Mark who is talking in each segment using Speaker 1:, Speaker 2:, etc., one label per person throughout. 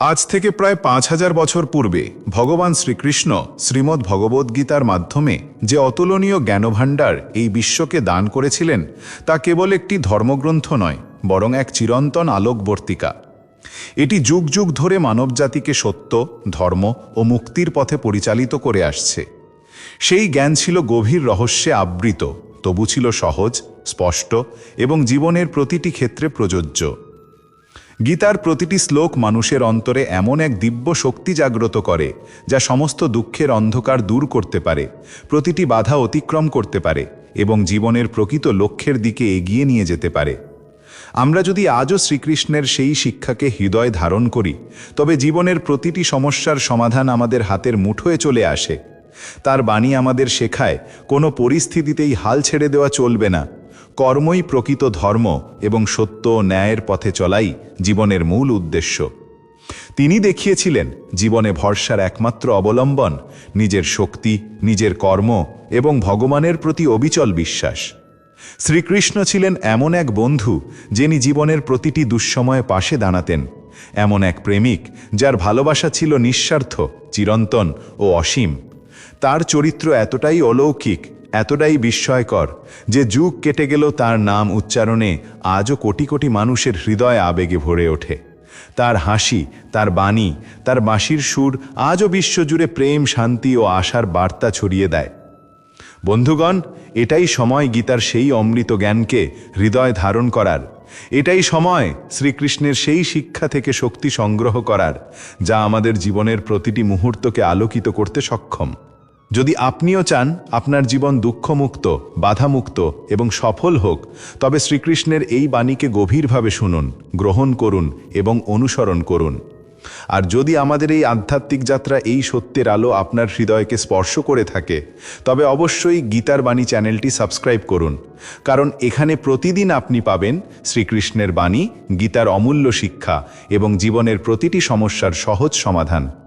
Speaker 1: আজ থেকে প্রায় পাঁচ হাজার বছর পূর্বে ভগবান শ্রীকৃষ্ণ শ্রীমদ্ ভগবদ্গীতার মাধ্যমে যে অতুলনীয় জ্ঞানভাণ্ডার এই বিশ্বকে দান করেছিলেন, তা কেবল একটি ধর্মগ্রন্থ নয়, বরং এক চিরন্তন আলোকবর্তিকা। এটি যুগ যুগ ধরে মানবজাতিকে সত্য, ধর্ম ও মুক্তির পথে পরিচালিত করে আসছে। সেই জ্ঞান ছিল গভীর রহস্যে আবৃত, তবু ছিল সহজ, স্পষ্ট এবং জীবনের প্রতিটি ক্ষেত্রে প্রযোজ্য। গীতার প্রতিটি শ্লোক মানুষের অন্তরে এমন এক দিব্য শক্তি জাগ্রত করে, যা সমস্ত দুঃখের অন্ধকার দূর করতে পারে, প্রতিটি বাধা অতিক্রম করতে পারে, এবং জীবনের প্রকৃত লক্ষ্যের দিকে এগিয়ে নিয়ে যেতে পারে। আমরা যদি আজও শ্রীকৃষ্ণের সেই শিক্ষাকে হৃদয় ধারণ করি, তবে জীবনের প্রতিটি সমস্যার সমাধান আমাদের হাতের মুঠোয় চলে আসে। তার বাণী আমাদের শেখায়, কোনো পরিস্থিতিতেই হাল ছেড়ে দেওয়া চলবে না। কর্মই প্রকৃত ধর্ম এবং সত্য ন্যায়ের পথে চলাই জীবনের মূল উদ্দেশ্য। তিনি দেখিয়েছিলেন, জীবনে ভরসার একমাত্র অবলম্বন নিজের শক্তি, নিজের কর্ম এবং ভগবানের প্রতি অবিচল বিশ্বাস। শ্রীকৃষ্ণ ছিলেন এমন এক বন্ধু যিনি জীবনের প্রতিটি দুঃসময়ে পাশে দাঁড়াতেন, এমন এক প্রেমিক যার ভালোবাসা ছিল নিঃস্বার্থ, চিরন্তন ও অসীম। তার চরিত্র এতটাই অলৌকিক এতটাই বিস্ময়কর যে যুগ কেটে গেল তার নাম উচ্চারণে আজও কোটি কোটি মানুষের হৃদয় আবেগে ভরে ওঠে। তার হাসি, তার বাণী, তার বাঁশির সুর আজও বিশ্বজুড়ে প্রেম, শান্তি ও আশার বার্তা ছড়িয়ে দেয়। বন্ধুগণ, এটাই সময় গীতার সেই অমৃত জ্ঞানকে হৃদয় ধারণ করার। এটাই সময় শ্রীকৃষ্ণের সেই শিক্ষা থেকে শক্তি সংগ্রহ করার, যা আমাদের জীবনের প্রতিটি মুহূর্তকে আলোকিত করতে সক্ষম। যদি আপনিও চান আপনার জীবন দুঃখমুক্ত, বাধামুক্ত এবং সফল হোক, তবে শ্রীকৃষ্ণের এই বাণীকে গভীরভাবে শুনুন, গ্রহণ করুন এবং অনুসরণ করুন। আর যদি আমাদের এই আধ্যাত্মিক যাত্রা এই সত্যের আলো আপনার হৃদয়কে স্পর্শ করে থাকে, তবে অবশ্যই গীতার বাণী চ্যানেলটি সাবস্ক্রাইব করুন। কারণ এখানে প্রতিদিন আপনি পাবেন শ্রীকৃষ্ণের বাণী, গীতার অমূল্য শিক্ষা এবং জীবনের প্রতিটি সমস্যার সহজ সমাধান।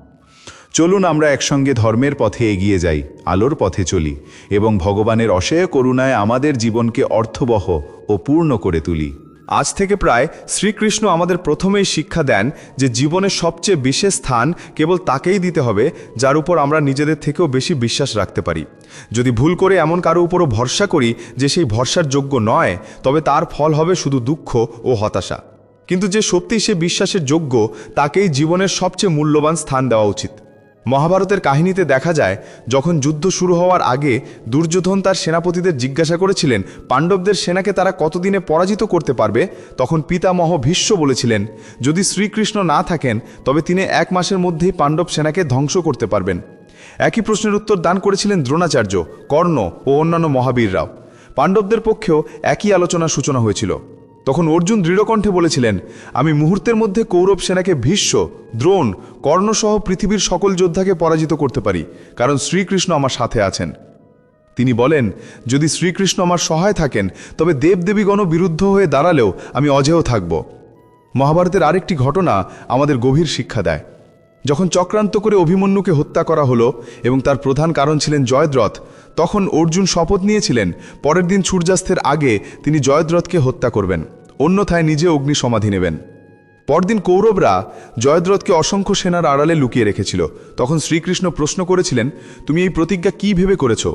Speaker 1: চলুন আমরা একসঙ্গে ধর্মের পথে এগিয়ে যাই, আলোর পথে চলি এবং ভগবানের অসেয় করুণায় আমাদের জীবনকে অর্থবহ ও পূর্ণ করে তুলি।
Speaker 2: আজ থেকে প্রায় শ্রীকৃষ্ণ আমাদের প্রথমেই শিক্ষা দেন যে জীবনের সবচেয়ে বিশেষ স্থান কেবল তাকেই দিতে হবে, যার উপর আমরা নিজেদের থেকেও বেশি বিশ্বাস রাখতে পারি। যদি ভুল করে এমন কারও উপরও ভরসা করি যে সেই ভরসার যোগ্য নয়, তবে তার ফল হবে শুধু দুঃখ ও হতাশা। কিন্তু যে সত্যি সে বিশ্বাসের যোগ্য, তাকেই জীবনের সবচেয়ে মূল্যবান স্থান দেওয়া উচিত। মহাভারতের কাহিনীতে দেখা যায়, যখন যুদ্ধ শুরু হওয়ার আগে দুর্যোধন তার সেনাপতিদের জিজ্ঞাসা করেছিলেন, পাণ্ডবদের সেনাকে তারা কতদিনে পরাজিত করতে পারবে? তখন পিতামহ ভীষ্ম বলেছিলেন, যদি শ্রীকৃষ্ণ না থাকেন, তবে তিনি এক মাসের মধ্যেই পাণ্ডব সেনাকে ধ্বংস করতে পারবেন। একই প্রশ্নের উত্তর দান করেছিলেন দ্রোণাচার্য, কর্ণ ও অন্যান্য মহাবীররাও। পাণ্ডবদের পক্ষেও একই আলোচনার সূচনা হয়েছিল। তখন অর্জুন দৃঢ়কণ্ঠে বলেছিলেন, আমি মুহূর্তের মধ্যে কৌরব সেনাকে ভীষ্ম, দ্রোণ কর্ণসহ পৃথিবীর সকল যোদ্ধাকে পরাজিত করতে পারি, কারণ শ্রীকৃষ্ণ আমার সাথে আছেন। তিনি বলেন, যদি শ্রীকৃষ্ণ আমার সহায় থাকেন, তবে দেবদেবীগণ বিরুদ্ধ হয়ে দাঁড়ালেও আমি অজেয় থাকব। মহাভারতের আরেকটি ঘটনা আমাদের গভীর শিক্ষা দেয়। যখন চক্রান্ত করে অভিমন্যুকে হত্যা করা হলো এবং তার প্রধান কারণ ছিলেন জয়দ্রথ, তখন অর্জুন শপথ নিয়েছিলেন, পরের দিন সূর্যাস্তের আগে তিনি জয়দ্রথকে হত্যা করবেন, অন্যথায় নিজে অগ্নি সমাধি নেবেন। পরদিন কৌরবরা জয়দ্রথকে অসংখ্য সেনার আড়ালে লুকিয়ে রেখেছিল। তখন শ্রীকৃষ্ণ প্রশ্ন করেছিলেন, তুমি এই প্রতিজ্ঞা কি ভেবে করেছ?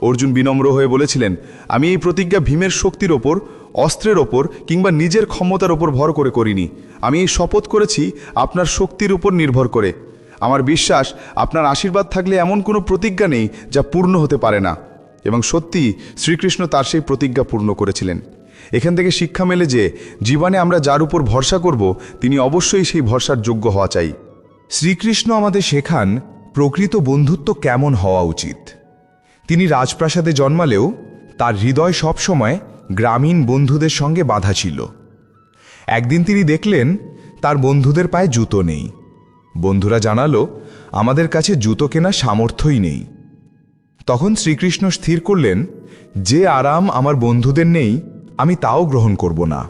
Speaker 2: অর্জুন বিনম্র হয়ে বলেছিলেন, আমি এই প্রতিজ্ঞা ভীমের শক্তির ওপর, অস্ত্রের ওপর কিংবা নিজের ক্ষমতার ওপর ভর করে করিনি। আমি এই শপথ করেছি আপনার শক্তির উপর নির্ভর করে। আমার বিশ্বাস, আপনার আশীর্বাদ থাকলে এমন কোনো প্রতিজ্ঞা নেই যা পূর্ণ হতে পারে না। এবং সত্যি, শ্রীকৃষ্ণ তার সেই প্রতিজ্ঞা পূর্ণ করেছিলেন। এখান থেকে শিক্ষা মেলে যে, জীবনে আমরা যার উপর ভরসা করব, তিনি অবশ্যই সেই ভরসার যোগ্য হওয়া চাই।
Speaker 3: শ্রীকৃষ্ণ আমাদের শেখান, প্রকৃত বন্ধুত্ব কেমন হওয়া উচিত? তিনি রাজপ্রাসাদে জন্মালেও তার হৃদয় সবসময় গ্রামীণ বন্ধুদের সঙ্গে বাঁধা ছিল। একদিন তিনি দেখলেন তার বন্ধুদের পায়ে জুতো নেই। বন্ধুরা জানালো, আমাদের কাছে জুতো কেনা সামর্থ্যই নেই। তখন শ্রীকৃষ্ণ স্থির করলেন, যে আরাম আমার বন্ধুদের নেই, আমি তাও গ্রহণ করব না।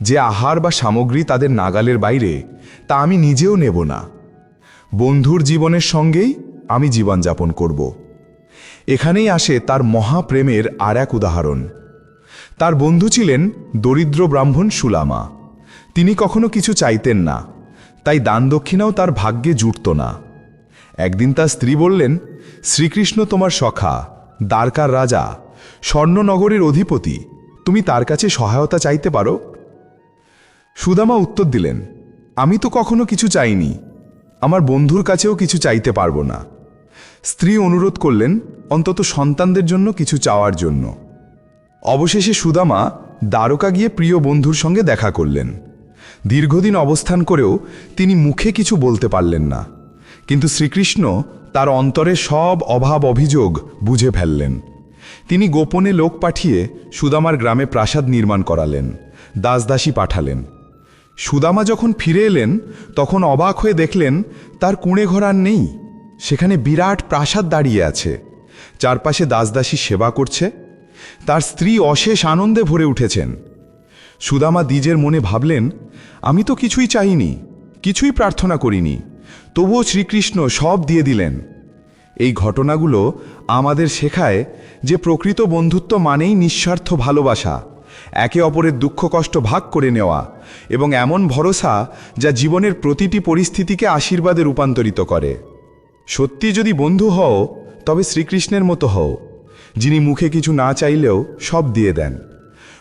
Speaker 3: যে আহার বা সামগ্রী তাদের নাগালের বাইরে, তা আমি নিজেও নেব না। বন্ধুর জীবনের সঙ্গেই আমি জীবনযাপন করব। এখানেই আসে তার মহাপ্রেমের আর এক উদাহরণ। তার বন্ধু ছিলেন দরিদ্র ব্রাহ্মণ সুলামা। তিনি কখনো কিছু চাইতেন না, তাই দান দক্ষিণাও তার ভাগ্যে জুটত না। একদিন তার স্ত্রী বললেন, শ্রীকৃষ্ণ তোমার সখা, দ্বারকার রাজা, স্বর্ণনগরের অধিপতি, তুমি তার কাছে সহায়তা চাইতে পারো? সুদামা উত্তর দিলেন, আমি তো কখনো কিছু চাইনি, আমার বন্ধুর কাছেও কিছু চাইতে পারব না। স্ত্রী অনুরোধ করলেন অন্তত সন্তানদের জন্য কিছু চাওয়ার জন্য। অবশেষে সুদামা দ্বারকা গিয়ে প্রিয় বন্ধুর সঙ্গে দেখা করলেন। দীর্ঘদিন অবস্থান করেও তিনি মুখে কিছু বলতে পারলেন না। কিন্তু শ্রীকৃষ্ণ তার অন্তরে সব অভাব অভিযোগ বুঝে ফেললেন। তিনি গোপনে লোক পাঠিয়ে সুদামার গ্রামে প্রাসাদ নির্মাণ করালেন, দাসদাসী পাঠালেন। সুদামা যখন ফিরে এলেন, তখন অবাক হয়ে দেখলেন তার কুঁড়ে ঘর আর নেই। সেখানে বিরাট প্রাসাদ দাঁড়িয়ে আছে। চারপাশে দাসদাসী সেবা করছে। তার স্ত্রী অশেষ আনন্দে ভরে উঠেছেন। সুদামা দ্বিজের মনে ভাবলেন, আমি তো কিছুই চাইনি, কিছুই প্রার্থনা করিনি, তবুও শ্রীকৃষ্ণ সব দিয়ে দিলেন। এই ঘটনাগুলো আমাদের শেখায় যে প্রকৃত বন্ধুত্ব মানেই নিঃস্বার্থ ভালোবাসা, একে অপরের দুঃখ কষ্ট ভাগ করে নেওয়া এবং এমন ভরসা যা জীবনের প্রতিটি পরিস্থিতিকে আশীর্বাদে রূপান্তরিত করে। সত্যি যদি বন্ধু হও, তবে শ্রীকৃষ্ণের মতো হও, যিনি মুখে কিছু না চাইলেও সব দিয়ে দেন।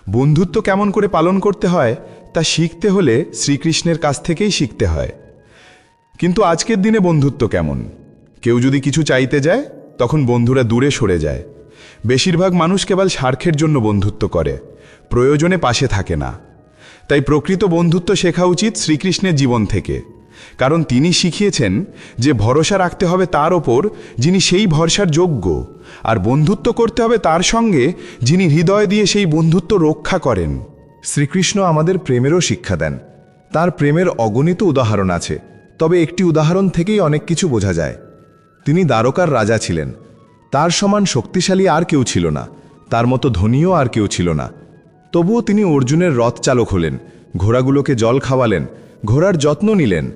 Speaker 3: বন্ধুত্ব কেমন করে পালন করতে হয়, তা শিখতে হলে শ্রীকৃষ্ণের কাছ থেকেই শিখতে হয়। কিন্তু আজকের দিনে বন্ধুত্ব কেমন? কেউ যদি কিছু চাইতে যায়, তখন বন্ধুরা দূরে সরে যায়। বেশিরভাগ মানুষ কেবল স্বার্থের জন্য বন্ধুত্ব করে, প্রয়োজনে পাশে থাকে না। তাই প্রকৃত বন্ধুত্ব শেখা উচিত শ্রীকৃষ্ণের জীবন থেকে। কারণ তিনি শিখিয়েছেন যে ভরসা রাখতে হবে তার ওপর, যিনি সেই ভরসার যোগ্য, আর বন্ধুত্ব করতে হবে তার সঙ্গে, যিনি হৃদয় দিয়ে সেই বন্ধুত্ব রক্ষা করেন।
Speaker 4: শ্রীকৃষ্ণ আমাদের প্রেমেরও শিক্ষা দেন। তার প্রেমের অগণিত উদাহরণ আছে, তবে একটি উদাহরণ থেকেই অনেক কিছু বোঝা যায়। তিনি দ্বারকার রাজা ছিলেন। তার সমান শক্তিশালী আর কেউ ছিল না, তার মতো ধনীও আর কেউ ছিল না। তবুও তিনি অর্জুনের রথ চালক হলেন, ঘোড়াগুলোকে জল খাওয়ালেন, ঘোড়ার যত্ন নিলেন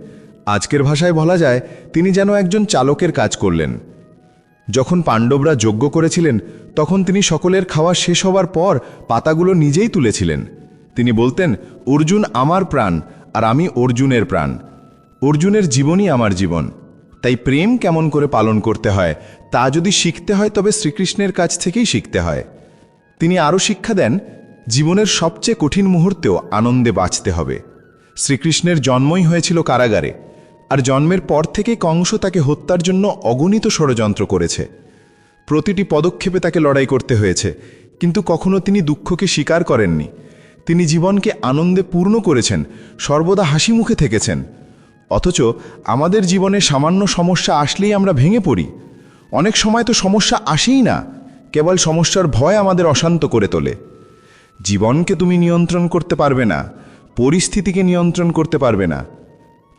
Speaker 4: আজকের ভাষায় বলা যায়, তিনি যেন একজন চালকের কাজ করলেন। যখন পাণ্ডবরা যজ্ঞ করেছিলেন, তখন তিনি সকলের খাওয়া শেষ হওয়ার পর পাতাগুলো নিজেই তুলেছিলেন। তিনি বলতেন, অর্জুন আমার প্রাণ, আর আমি অর্জুনের প্রাণ। অর্জুনের জীবনই আমার জীবন। তাই প্রেম কেমন করে পালন করতে হয়, তা যদি শিখতে হয় তবে শ্রীকৃষ্ণের কাছ থেকেই শিখতে হয়। তিনি আরও শিক্ষা দেন, জীবনের সবচেয়ে কঠিন মুহূর্তেও আনন্দে বাঁচতে হবে। শ্রীকৃষ্ণের জন্মই হয়েছিল কারাগারে। আর জন্মের পর থেকে কংস তাকে হত্যার জন্য অগণিত ষড়যন্ত্র করেছে। প্রতিটি পদক্ষেপে তাকে লড়াই করতে হয়েছে, কিন্তু কখনো তিনি দুঃখকে স্বীকার করেননি। তিনি জীবনকে আনন্দে পূর্ণ করেছেন, সর্বদা হাসি মুখে থেকেছেন। অথচ আমাদের জীবনে সামান্য সমস্যা আসলেই আমরা ভেঙে পড়ি। অনেক সময় তো সমস্যা আসেই না, কেবল সমস্যার ভয় আমাদের অশান্ত করে তোলে। জীবনকে তুমি নিয়ন্ত্রণ করতে পারবে না, পরিস্থিতিকে নিয়ন্ত্রণ করতে পারবে না।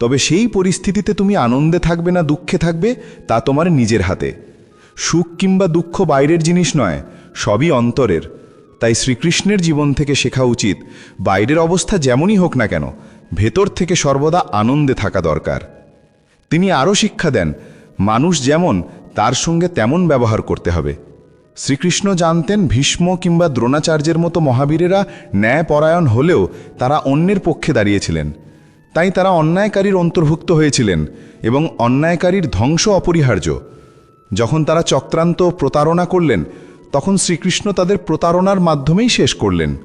Speaker 4: তবে সেই পরিস্থিতিতে তুমি আনন্দে থাকবে না দুঃখে থাকবে, তা তোমার নিজের হাতে। সুখ কিংবা দুঃখ বাইরের জিনিস নয়, সবই অন্তরের। তাই শ্রীকৃষ্ণের জীবন থেকে শেখা উচিত, বাইরের অবস্থা যেমনই হোক না কেন, ভেতর থেকে সর্বদা আনন্দে থাকা দরকার। তিনি আরও শিক্ষা দেন, মানুষ যেমন, তার সঙ্গে তেমন ব্যবহার করতে হবে। শ্রীকৃষ্ণ জানতেন ভীষ্ম কিংবা দ্রোণাচার্যের মতো মহাবীরেরা ন্যায়পরায়ণ হলেও তারা অন্যের পক্ষে দাঁড়িয়েছিলেন। তাই তারা অন্যায়কারীর অন্তর্ভুক্ত হয়েছিলেন এবং অন্যায়কারীর ধ্বংস অপরিহার্য। যখন তারা চক্রান্ত প্রতারণা করলেন, তখন শ্রীকৃষ্ণ তাদের প্রতারণার মাধ্যমেই শেষ করলেন।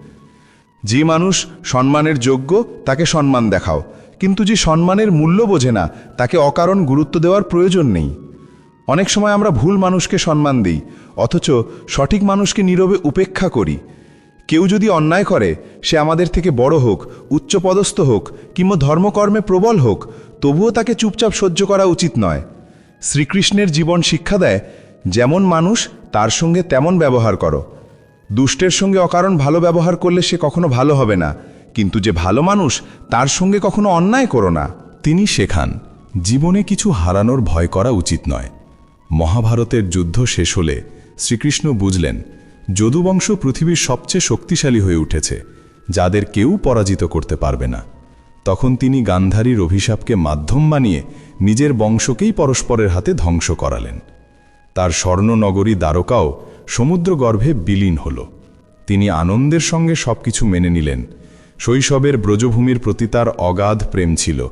Speaker 4: যে মানুষ সম্মানের যোগ্য, তাকে সম্মান দেখাও, কিন্তু যে সম্মানের মূল্য বোঝে না, তাকে অকারণ গুরুত্ব দেওয়ার প্রয়োজন নেই। অনেক সময় আমরা ভুল মানুষকে সম্মান দিই, অথচ সঠিক মানুষকে নীরবে উপেক্ষা করি। কেউ যদি অন্যায় করে, সে আমাদের থেকে বড় হোক, উচ্চপদস্থ হোক, কিংবা ধর্মকর্মে প্রবল হোক, তবুও তাকে চুপচাপ সহ্য করা উচিত নয়। শ্রীকৃষ্ণের জীবন শিক্ষা দেয়, যেমন মানুষ, তার সঙ্গে তেমন ব্যবহার করো। দুষ্টের সঙ্গে অকারণ ভালো ব্যবহার করলে সে কখনো ভালো হবে না, কিন্তু যে ভালো মানুষ, তার সঙ্গে কখনো অন্যায় করো না।
Speaker 5: তিনি শেখান, জীবনে কিছু হারানোর ভয় করা উচিত নয়। মহাভারতের যুদ্ধ শেষ হলে শ্রীকৃষ্ণ বুঝলেন যদুবংশ পৃথিবীর সবচেয়ে শক্তিশালী হয়ে উঠেছে, যাদের কেউ পরাজিত করতে পারবে না। তখন তিনি গান্ধারীর অভিশাপকে মাধ্যম বানিয়ে নিজের বংশকেই পরস্পরের হাতে ধ্বংস করালেন। তার স্বর্ণনগরী দ্বারকাও সমুদ্রগর্ভে বিলীন হল। তিনি আনন্দের সঙ্গে সবকিছু মেনে নিলেন। শৈশবের ব্রজভূমির প্রতি তার অগাধ প্রেম ছিল।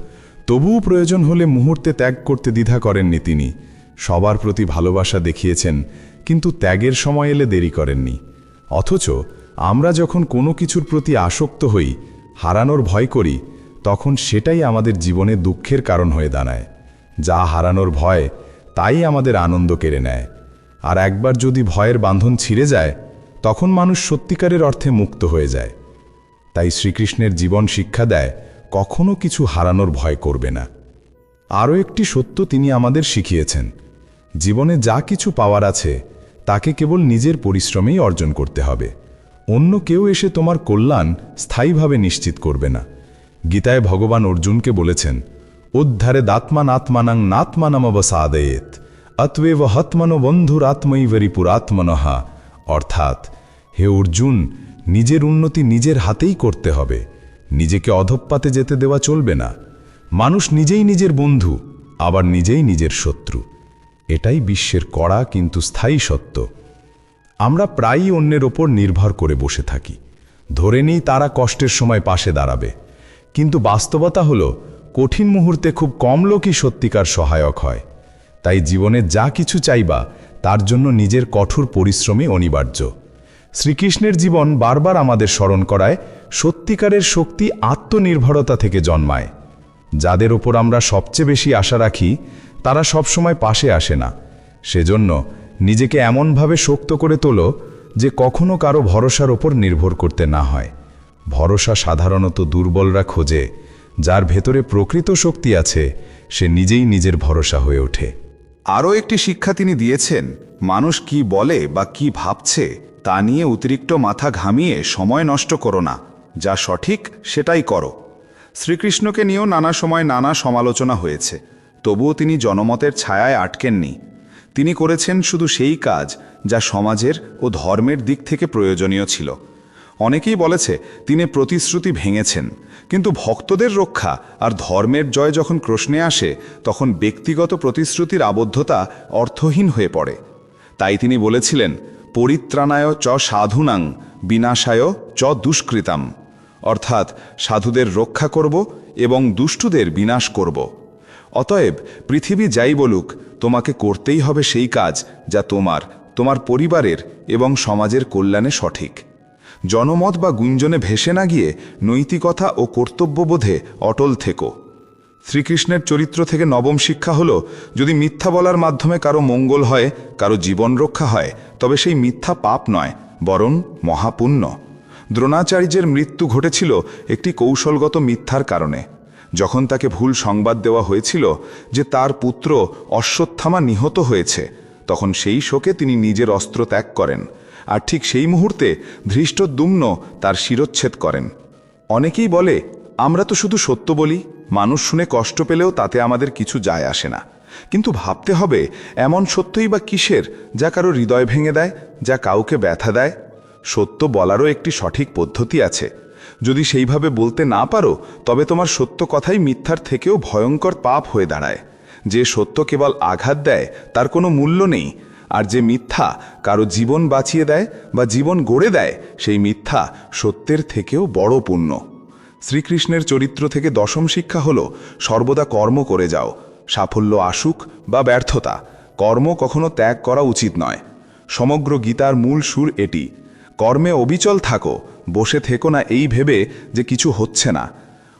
Speaker 5: তবুও প্রয়োজন হলে মুহূর্তে ত্যাগ করতে দ্বিধা করেননি তিনি। সবার প্রতি ভালোবাসা দেখিয়েছেন কিন্তু ত্যাগের সময় এলে দেরি করেননি। অথচ আমরা যখন কোনো কিছুর প্রতি আসক্ত হই, হারানোর ভয় করি, তখন সেটাই আমাদের জীবনে দুঃখের কারণ হয়ে দাঁড়ায়। যা হারানোর ভয়, তাই আমাদের আনন্দ কেড়ে নেয়। আর একবার যদি ভয়ের বাঁধন ছিঁড়ে যায়, তখন মানুষ সত্যিকারের অর্থে মুক্ত হয়ে যায়। তাই শ্রীকৃষ্ণের জীবন শিক্ষা দেয়, কখনো কিছু হারানোর ভয় করবে না। আরও একটি সত্য তিনি আমাদের শিখিয়েছেন। জীবনে যা কিছু পাওয়ার আছে তাকে কেবল নিজের পরিশ্রমেই অর্জন করতে হবে। অন্য কেউ এসে তোমার কল্যাণ স্থায়ীভাবে নিশ্চিত করবে না। গীতায় ভগবান অর্জুনকে বলেছেন, উদ্ধারে দাত্মান আত্মানাং নাত্মানামবসাদয়েত, অতএব হত্মনো বন্ধুরাত্মৈবরী পুরাত্মনহা অর্থাৎ, হে অর্জুন, নিজের উন্নতি নিজের হাতেই করতে হবে। নিজেকে অধপ্পাতে যেতে দেওয়া চলবে না। মানুষ নিজেই নিজের বন্ধু, আবার নিজেই নিজের শত্রু। এটাই বিশ্বের কড়া কিন্তু স্থায়ী সত্য। আমরা প্রায়ই অন্যের ওপর নির্ভর করে বসে থাকি। ধরে নিই তারা কষ্টের সময় পাশে দাঁড়াবে। কিন্তু বাস্তবতা হলো, কঠিন মুহূর্তে খুব কম লোকই সত্যিকার সহায়ক হয়। তাই জীবনে যা কিছু চাইবা, তার জন্য নিজের কঠোর পরিশ্রমই অনিবার্য। শ্রীকৃষ্ণের জীবন বারবার আমাদের স্মরণ করায়, সত্যিকারের শক্তি আত্মনির্ভরতা থেকে জন্মায়। যাদের ওপর আমরা সবচেয়ে বেশি আশা রাখি তারা সবসময় পাশে আসে না। সেজন্য নিজেকে এমনভাবে শক্ত করে তোলো যে কখনো কারও ভরসার ওপর নির্ভর করতে না হয়। ভরসা সাধারণত দুর্বলরা খোঁজে, যার ভেতরে প্রকৃত শক্তি আছে, সে নিজেই নিজের ভরসা হয়ে ওঠে।
Speaker 1: আরও একটি শিক্ষা তিনি দিয়েছেন, মানুষ কি বলে বা কি ভাবছে, তা নিয়ে অতিরিক্ত মাথা ঘামিয়ে সময় নষ্ট করো না, যা সঠিক সেটাই করো। শ্রীকৃষ্ণকে নিয়েও নানা সময় নানা সমালোচনা হয়েছে। তবুও তিনি জনমতের ছায়ায় আটকেননি। তিনি করেছেন শুধু সেই কাজ যা সমাজের ও ধর্মের দিক থেকে প্রয়োজনীয় ছিল। অনেকেই বলেছে, তিনি প্রতিশ্রুতি ভেঙেছেন, কিন্তু ভক্তদের রক্ষা আর ধর্মের জয় যখন প্রশ্নে আসে, তখন ব্যক্তিগত প্রতিশ্রুতির আবদ্ধতা অর্থহীন হয়ে পড়ে। তাই তিনি বলেছিলেন, পরিত্রাণায় চ সাধুনাং, বিনাশায় চ দুষ্কৃতাম। অর্থাৎ, সাধুদের রক্ষা করব এবং দুষ্টুদের বিনাশ করব। অতএব পৃথিবী যাই বলুক, তোমাকে করতেই হবে সেই কাজ যা তোমার তোমার পরিবারের এবং সমাজের কল্যাণে সঠিক। জনমত বা গুঞ্জনে ভেসে না গিয়ে নৈতিকতা ও কর্তব্যবোধে অটল থেকো। শ্রীকৃষ্ণের চরিত্র থেকে নবম শিক্ষা হল, যদি মিথ্যা বলার মাধ্যমে কারও মঙ্গল হয়, কারও জীবন রক্ষা হয়, তবে সেই মিথ্যা পাপ নয়, বরং মহাপুণ্য। দ্রোণাচার্যের মৃত্যু ঘটেছিল একটি কৌশলগত মিথ্যার কারণে। যখন তাকে ভুল সংবাদ দেওয়া হয়েছিল যে তার পুত্র অশ্বত্থামা নিহত হয়েছে, তখন সেই শোকে তিনি নিজের অস্ত্র ত্যাগ করেন। আর ঠিক সেই মুহূর্তে ধৃষ্টদ্যুম্ন তার শিরচ্ছেদ করেন। অনেকেই বলে, আমরা তো শুধু সত্য বলি, মানুষ শুনে কষ্ট পেলেও তাতে আমাদের কিছু যায় আসে না। কিন্তু ভাবতে হবে, এমন সত্যই বা কিসের যা কারও হৃদয় ভেঙে দেয়, যা কাউকে ব্যথা দেয়? সত্য বলারও একটি সঠিক পদ্ধতি আছে। যদি সেইভাবে বলতে না পারো, তবে তোমার সত্য কথাই মিথ্যার থেকেও ভয়ঙ্কর পাপ হয়ে দাঁড়ায়। যে সত্য কেবল আঘাত দেয়, তার কোনো মূল্য নেই। আর যে মিথ্যা কারও জীবন বাঁচিয়ে দেয় বা জীবন গড়ে দেয়, সেই মিথ্যা সত্যের থেকেও বড় পুণ্য। শ্রীকৃষ্ণের চরিত্র থেকে দশম শিক্ষা হল, সর্বদা কর্ম করে যাও। সাফল্য আসুক বা ব্যর্থতা, কর্ম কখনো ত্যাগ করা উচিত নয়। সমগ্র গীতার মূল সুর এটি, কর্মে অবিচল থাকো বসে থেকো না এই ভেবে যে কিছু হচ্ছে না।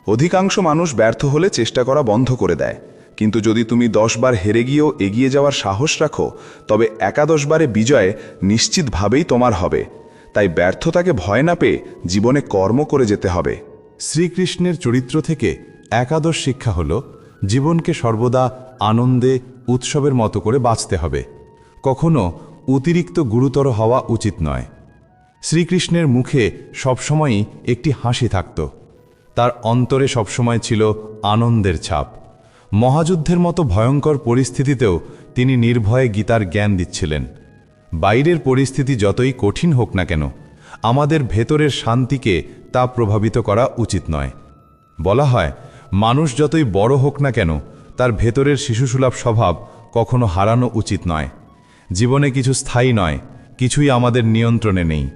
Speaker 1: অধিকাংশ মানুষ ব্যর্থ হলে চেষ্টা করা বন্ধ করে দেয়। কিন্তু যদি তুমি দশবার হেরে গিয়েও এগিয়ে যাওয়ার সাহস রাখো, তবে একাদশবারে বিজয় নিশ্চিতভাবেই তোমার হবে। তাই ব্যর্থতাকে ভয় না পেয়ে জীবনে কর্ম করে যেতে হবে।
Speaker 5: শ্রীকৃষ্ণের চরিত্র থেকে একাদশ শিক্ষা হল, জীবনকে সর্বদা আনন্দে, উৎসবের মতো করে বাঁচতে হবে। কখনো অতিরিক্ত গুরুতর হওয়া উচিত নয়। শ্রীকৃষ্ণের মুখে সবসময়ই একটি হাসি থাকত। তার অন্তরে সবসময় ছিল আনন্দের ছাপ। মহাযুদ্ধের মতো ভয়ঙ্কর পরিস্থিতিতেও তিনি নির্ভয়ে গীতার জ্ঞান দিচ্ছিলেন। বাইরের পরিস্থিতি যতই কঠিন হোক না কেন, আমাদের ভেতরের শান্তিকে তা প্রভাবিত করা উচিত নয়। বলা হয়, মানুষ যতই বড় হোক না কেন, তার ভেতরের শিশুসুলভ স্বভাব কখনো হারানো উচিত নয়। জীবনে কিছু স্থায়ী নয়, কিছুই আমাদের নিয়ন্ত্রণে নেই।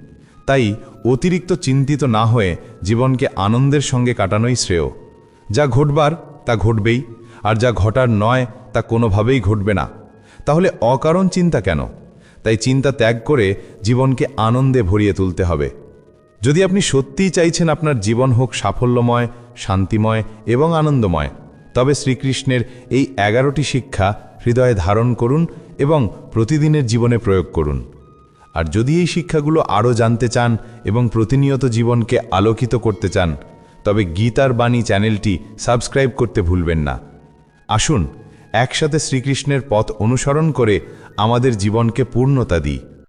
Speaker 5: তাই অতিরিক্ত চিন্তিত না হয়ে জীবনকে আনন্দের সঙ্গে কাটানোই শ্রেয়। যা ঘটবার,
Speaker 3: তা ঘটবেই, আর যা ঘটার নয়, তা কোনোভাবেই ঘটবে না। তাহলে অকারণ চিন্তা কেন? তাই চিন্তা ত্যাগ করে জীবনকে আনন্দে ভরিয়ে তুলতে হবে। যদি আপনি সত্যিই চাইছেন আপনার জীবন হোক সাফল্যময়, শান্তিময় এবং আনন্দময়, তবে শ্রীকৃষ্ণের এই এগারোটি শিক্ষা হৃদয়ে ধারণ করুন এবং প্রতিদিনের জীবনে প্রয়োগ করুন। আর যদি এই শিক্ষাগুলো আরও জানতে চান এবং প্রতিনিয়ত জীবনকে আলোকিত করতে চান, তবে গীতার বাণী চ্যানেলটি সাবস্ক্রাইব করতে ভুলবেন না। আসুন, একসাথে শ্রীকৃষ্ণের পথ অনুসরণ করে আমাদের জীবনকে পূর্ণতা দিই।